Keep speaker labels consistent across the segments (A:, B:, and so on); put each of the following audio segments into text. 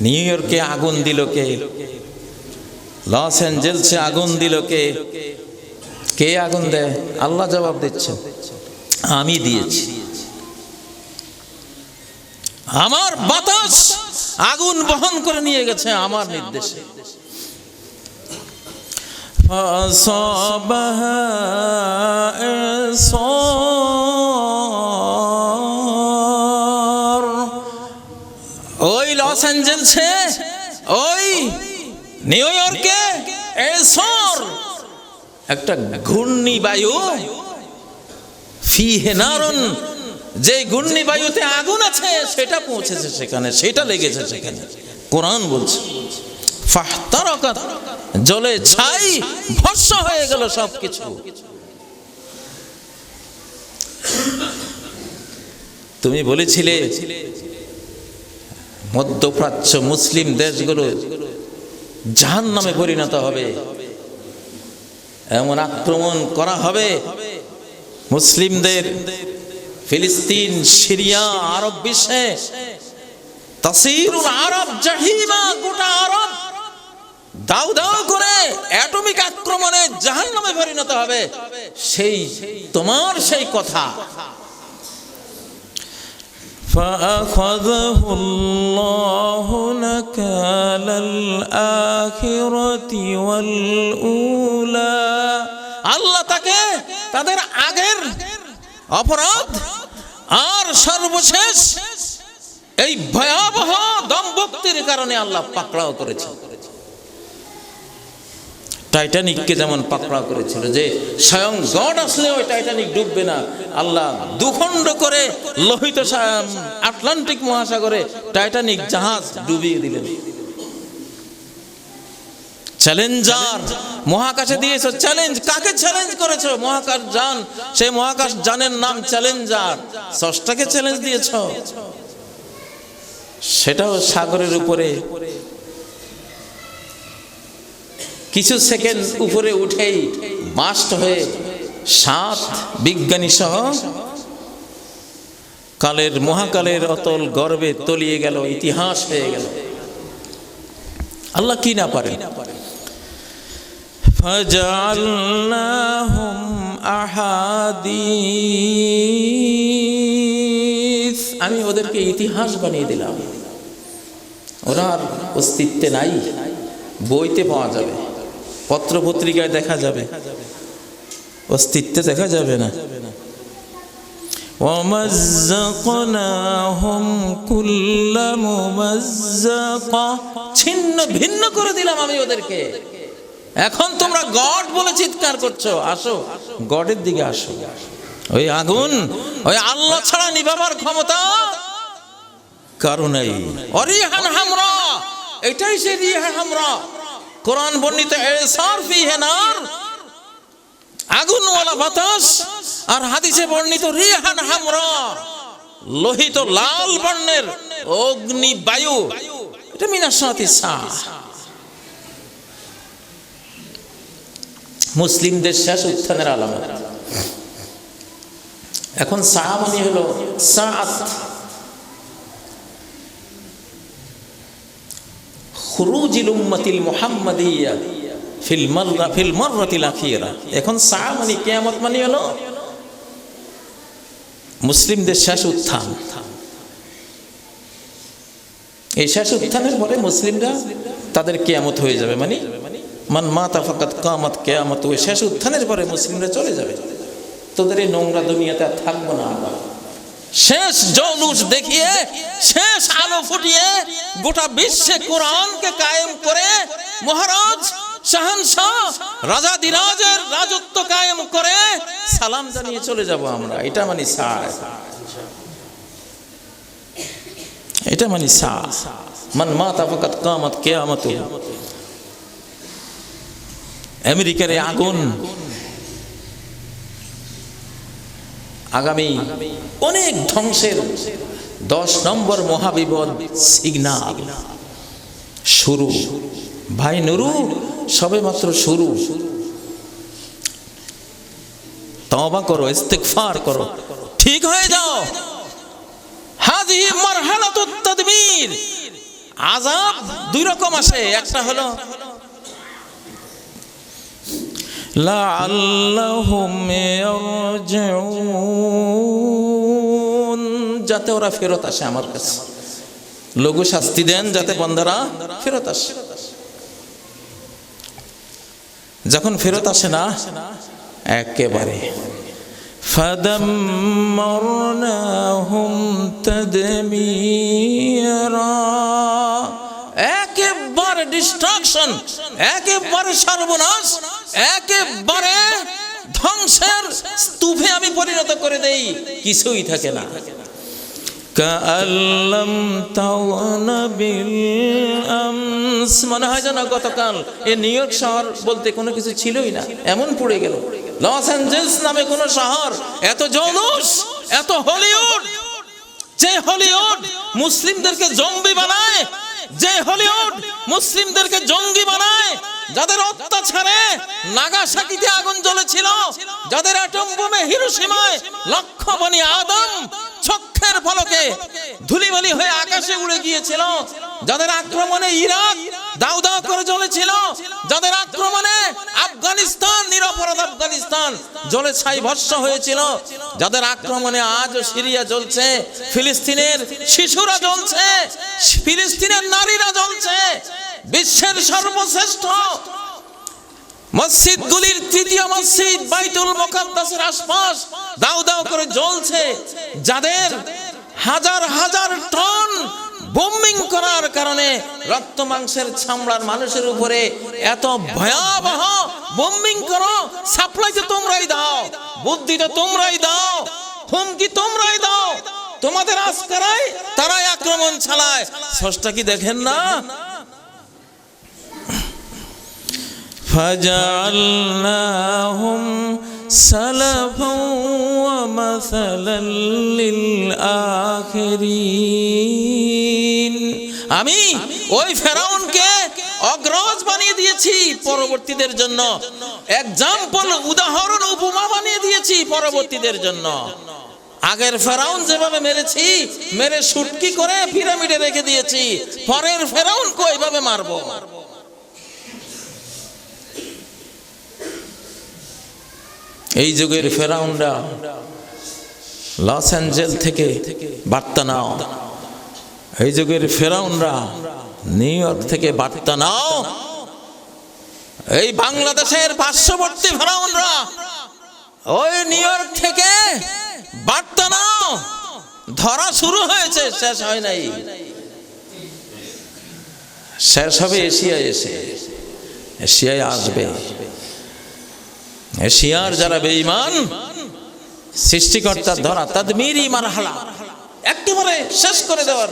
A: New ইয়র্কে আগুন দিল কে? লস অ্যাঞ্জেলসে আগুন দিল কে? কে আগুন দেয়? আল্লাহ জবাব দিচ্ছে। আমি দিয়েছি। আমার বাতাস আগুন বহন করে নিয়ে গেছে আমার নির্দেশে। ফসবাহ লস ওই নিউ ইয়র্কে এসর একটা ঘূর্ণি বায়ু ফিহে নারন যে ঘূর্ণি বায়ুতে আগুন আছে, সেটা পৌঁছেছে সেখানে, সেটা লেগেছে সেখানে। কোরআন বলছে, ফাহতারাকাত, জলে ছাই, ভস্ম হয়ে গেল সব কিছু তুমি বলেছিলে মধ্যপ্রাচ্য মুসলিম দেশগুলো জাহান নামে পরিণত হবে। এমন আক্রমণ করা হবে। মুসলিমদের ফিলিস্তিন সিরিয়া আরব বিশ্বে। তাসিরুল আরব জাহিমা গোটা আরব। দাউ দাউ করে অ্যাটমিক আক্রমণে জাহান নামে পরিণত হবে। সেই তোমার সেই কথা। فأخذه الله نكال الآخرة والأولى আল্লাহ তাকে তাদের আগের অপরাধ আর সর্বশেষ এই ভয়াবহ দম্ভক্তির কারণে আল্লাহ পাকড়াও করেছে টাইটানিককে যেমন পাকড়া করেছিল যে স্বয়ং গড আসলে ওই টাইটানিক ডুববে না, আল্লাহ দুখণ্ড করে লোহিত আটলান্টিক মহাসাগরে টাইটানিক জাহাজ ডুবিয়ে দিলেন। চ্যালেঞ্জার মহাকাশে দিয়েছ চ্যালেঞ্জ কাকে চ্যালেঞ্জ করেছ? মহাকাশ যান, সেই মহাকাশ যানের নাম চ্যালেঞ্জার ষষ্ঠাকে চ্যালেঞ্জ দিয়েছ। সেটাও সাগরের উপরে কিছু সেকেন্ড উপরে উঠেই মাস্ট হয়ে সাত বিজ্ঞানী সহ কালের মহাকালের অতল গর্বে তলিয়ে গেল ইতিহাস হয়ে গেল আল্লাহ কি না পারেন فجعلناهم أحاديث আমি ওদেরকে ইতিহাস বানিয়ে দিলাম ওরা আর অস্তিত্বে নাই বইতে পাওয়া যাবে পত্র পত্রিকায় দেখা যাবে। অস্তিত্বে দেখা যাবে না। ছিন্ন ভিন্ন করে দিলাম আমি ওদেরকে। এখন তোমরা গড বলে চিৎকার করছ। আসো, গডের দিকে আসো। ওই আগুন, ওই আল্লাহ ছাড়া নিভাবার ক্ষমতা কারণ এই অরিহান হামরা, এটাই সে রিহান হামরা। কোরআন বর্ণিত আগুনওয়ালা বাতাস, আর হাদিসে বর্ণিত রিহান হামরা, লোহিত লাল বর্ণের অগ্নি বায়ু, এটা মিনাসাতি সা। মুসলিমদের শেষ উত্থানের আলামত। এখন সা মানে হলো সাত। খুরুজিল উম্মতিল মুহাম্মাদিয়া ফিল মাররা, ফিল মাররাতিল আখিরা। এখন সা মানে কিয়ামত মানে হলো মুসলিমদের শেষ উত্থান। এই শেষ উত্থানের পরে মুসলিমরা তাদের কেয়ামত হয়ে যাবে মানে মান মাতা ফাকাত কামাত কেয়ামত, ওই শেষ উত্থানের পরে মুসলিমরা চলে যাবে। তোদের এই নোংরা দুনিয়াতে আর থাকব না আবার। শেষ জৌলুস দেখিয়ে, শেষ আলো ফুটিয়ে গোটা বিশ্বে কোরআনকে কায়েম করে মহারাজ রাজা রাজত্ব করে সালাম জানিয়ে চলে যাব আমরা। এটা মানে এটা মানে মান মাতা কিয়ামত। আমেরিকার আগুন আগামী অনেক ধ্বংসের দশ নম্বর মহাবিপদ সিগনাল। শুরু। ভাই নুরু, সবে মাত্র শুরু। তবা করো ইস্তেকফার করো। ঠিক হয়ে যাও। হাজিহি মারহালাতুত তাদবীর। আজাব দুই রকম আসে। একটা হলো লাআল্লাহুম ইয়ারজিউন যাতে ওরা ফেরত আসে আমার কাছে লঘু শাস্তি দেন যাতে বন্দারা ফেরত আসে যখন ফেরত আসে না একেবারে فدمرناهم تدميرا ডিস্ট্রাকশন একেবারে সর্বনাশ, একেবারে ধ্বংসের স্তূপে আমি পরিণত করে দেই, কিছুই থাকে না। মনে হয় যেন গতকাল এ নিউ ইয়র্ক শহর বলতে কোনো কিছু ছিলই না, এমন পড়ে গেল। লস অ্যাঞ্জেলস নামে কোনো শহর, এত জৌলুস, এত হলিউড, যে হলিউড মুসলিমদেরকে জঙ্গি বানায় যে হলিউড মুসলিমদেরকে জঙ্গি বানায়, যাদের অত্যাচারে নাগাসাকিতে আগুন জ্বলেছিল, যাদের অ্যাটম বোমে হিরোসীমায় লক্ষ বনি আদম, চক্ষের ফলকে ধুলিবালি হয়ে আকাশে উড়ে গিয়েছিল। যাদের আক্রমণে ইরাক দাউ দাউ করে জ্বলেছিল, যাদের আক্রমণে আফগানিস্তান, নিরপরাধ আফগানিস্তান জলে ছাই ভস্য হয়েছিল, যাদের আক্রমণে আজও সিরিয়া জ্বলছে, ফিলিস্তিনের শিশুরা জ্বলছে, ফিলিস্তিনের নারীরা জ্বলছে, বিশ্বের সর্বশ্রেষ্ঠ মসজিদগুলির তৃতীয় মসজিদ বাইতুল মোকাদ্দাসের আশপাশ দাউ দাউ করে জ্বলছে, যাদের হাজার হাজার টন বোম্বিং করার কারণে রক্ত মাংসের চামড়ার মানুষের উপরে এত ভয়াবহ বোম্বিং করো সাপ্লাই তো তোমরাই দাও বুদ্ধি তো তোমরাই দাও হুমকি তোমরাই দাও তোমাদের আজকারায় তারাই আক্রমণ চালায় ষষ্ঠটা কি দেখেন না فجعلناهم سلفا ومثلا للآخرين আমি ওই ফেরাউনকে অগ্রজ বানিয়ে দিয়েছি পরবর্তীদের জন্য এক্সাম্পল উদাহরণ উপমা বানিয়ে দিয়েছি পরবর্তীদের জন্য আগের ফেরাউন যেভাবে মেরেছি মেরে শুটকি করে পিরামিডে রেখে দিয়েছি পরের ফেরাউনকে ওইভাবে মারবো এই যুগের ফেরাউনরা লস অ্যাঞ্জেল থেকে বার্তা নাও। এই যুগের ফেরাউনরা নিউ ইয়র্ক থেকে বার্তা নাও। এই বাংলাদেশের পার্শ্ববর্তী ফেরাউনরা ওই নিউ ইয়র্ক থেকে বার্তা নাও। ধরা শুরু হয়েছে, শেষ হয় নাই। শেষ হবে এশিয়ায় এসে। এশিয়ায় আসবে। এশিয়ার যারা বেঈমান সৃষ্টিকর্তার ধরা তাদমিরি মারহালা একেবারে শেষ করে দেওয়ার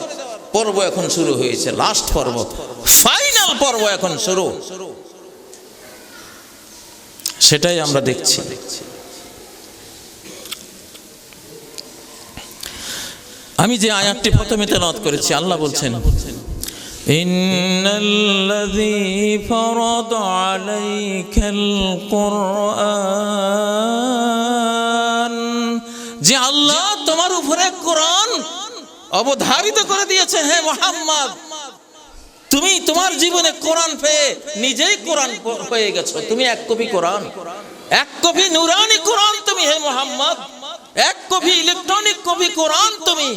A: পর্ব এখন শুরু হয়েছে লাস্ট পর্ব। ফাইনাল পর্ব এখন শুরু। সেটাই আমরা দেখছি। আমি যে আয়াতটি প্রথমে তেলাওয়াত করেছি, আল্লাহ বলছেন إن الذي فرض عليك القرآن যে আল্লাহ তোমার উপরে কোরআন অবধারিত করে দিয়েছে হে মোহাম্মদ তুমি তোমার জীবনে কোরআন পেয়ে নিজেই কোরআন হয়ে গেছো তুমি এক কপি কোরআন এক কপি নুরানি কোরআন তুমি হে মোহাম্মদ এক কপি ইলেকট্রনিক কপি কোরআন তুমি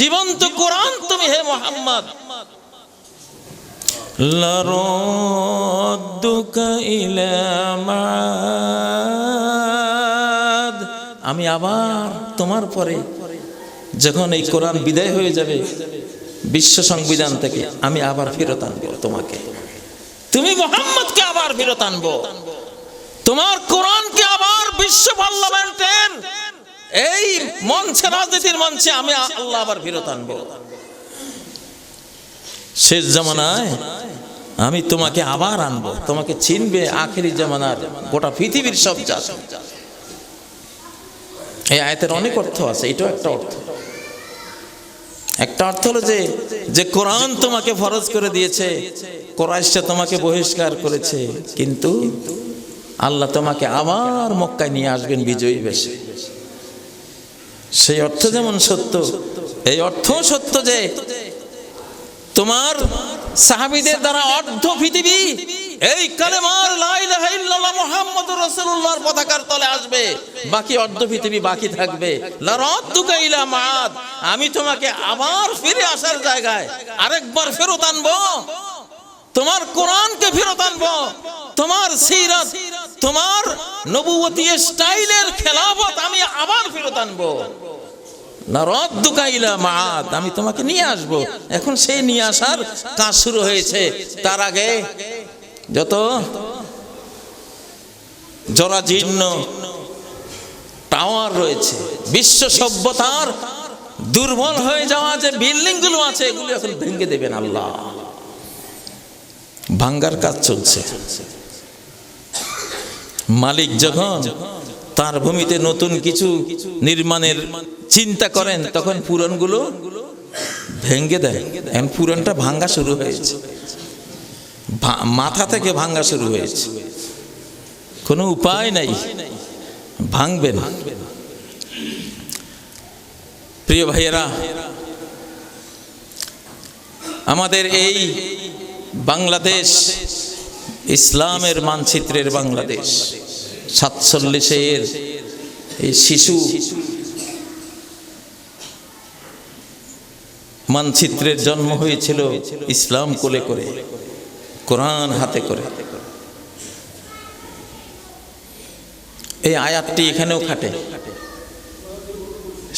A: জীবন্ত কোরআন তুমি হে মোহাম্মদ لردك إلى معاد আমি আবার তোমার পরে যখন এই কোরআন বিদায় হয়ে যাবে বিশ্ব সংবিধান থেকে আমি আবার ফেরত আনবো তোমাকে তুমি মোহাম্মদকে আবার ফেরত আনবো তোমার কোরআনকে আবার বিশ্ব পার্লামেন্টের এই মঞ্চে রাজনীতির মঞ্চে আমি আল্লাহ আবার ফেরত আনবো শেষ জামানায় আমি তোমাকে আবার আনব। তোমাকে চিনবে আখেরি জামানার গোটা পৃথিবীর সব জাত। এই আয়তের অনেক অর্থ আছে, এটাও একটা অর্থ। একটা অর্থ হলো যে যে কোরআন তোমাকে ফরজ করে দিয়েছে কোরআশটা তোমাকে বহিষ্কার করেছে, কিন্তু আল্লাহ তোমাকে আবার মক্কায় নিয়ে আসবেন বিজয়ী বেশে। সেই অর্থ যেমন সত্য, এই অর্থ সত্য যে তোমার সাহাবিদের দ্বারা অর্ধ পৃথিবী, এই কালেমার ইলাহা ইল্লাল্লাহ পতাকার তলে আসবে। বাকি অর্ধ পৃথিবী বাকি থাকবে। আমি তোমাকে আবার ফিরে আসার জায়গায় আরেকবার ফেরত আনব। তোমার কোরআনকে ফেরত আনব। তোমার সিরাত, তোমার নবুয়তি স্টাইলের খেলাফত আমি আবার ফেরত আনব। না মাআদ আমি তোমাকে নিয়ে আসব। এখন সেই নিয়ে আসার কাজ শুরু হয়েছে। তার আগে যত জরাজীর্ণ টাওয়ার রয়েছে, বিশ্ব সভ্যতার দুর্বল হয়ে যাওয়া যে বিল্ডিংগুলো আছে, এগুলো এখন ভেঙে দেবেন আল্লাহ। ভাঙ্গার কাজ চলছে। মালিক যখন তার ভূমিতে নতুন কিছু নির্মাণের চিন্তা করেন তখন পুরনগুলো ভেঙ্গে দেয়। এখন পুরনটা ভাঙ্গা শুরু হয়েছে। মাথা থেকে ভাঙ্গা শুরু হয়েছে। কোনো উপায় নাই। ভাঙবে ভাঙবেন। প্রিয় ভাইয়েরা আমাদের এই বাংলাদেশ ইসলামের মানচিত্রের বাংলাদেশ সাতচল্লিশের এই শিশু মানচিত্রের জন্ম হয়েছিল ইসলাম কোলে করে, কোরআন হাতে করে। এই আয়াতটি এখানেও খাটে।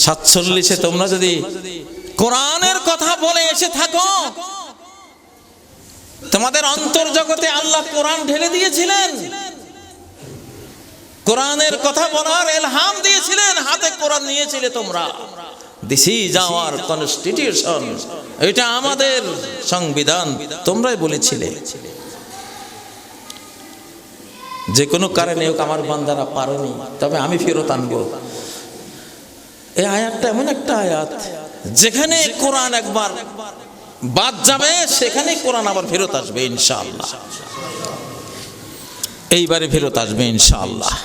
A: সাতচল্লিশে তোমরা যদি কোরআনের কথা বলে এসে থাকো, তোমাদের অন্তর্জগতে আল্লাহ কোরআন ঢেলে দিয়েছিলেন। কোরআনের কথা বলার এলহাম দিয়েছিলেন, হাতে কোরআন নিয়েছিলে তোমরা। দিস ইজ আওয়ার কনস্টিটিউশন এটা আমাদের সংবিধান। তোমরাই বলেছিলে। যে কোনো কারণে হোক আমার বান্দারা পারেনি, তবে আমি ফেরত আনব। এই আয়াতটা এমন একটা আয়াত, যেখানে কোরআন একবার বাদ যাবে, সেখানে কোরআন আবার ফেরত আসবে ইনশাআল্লাহ। এইবারে ফেরত আসবে ইনশাআল্লাহ।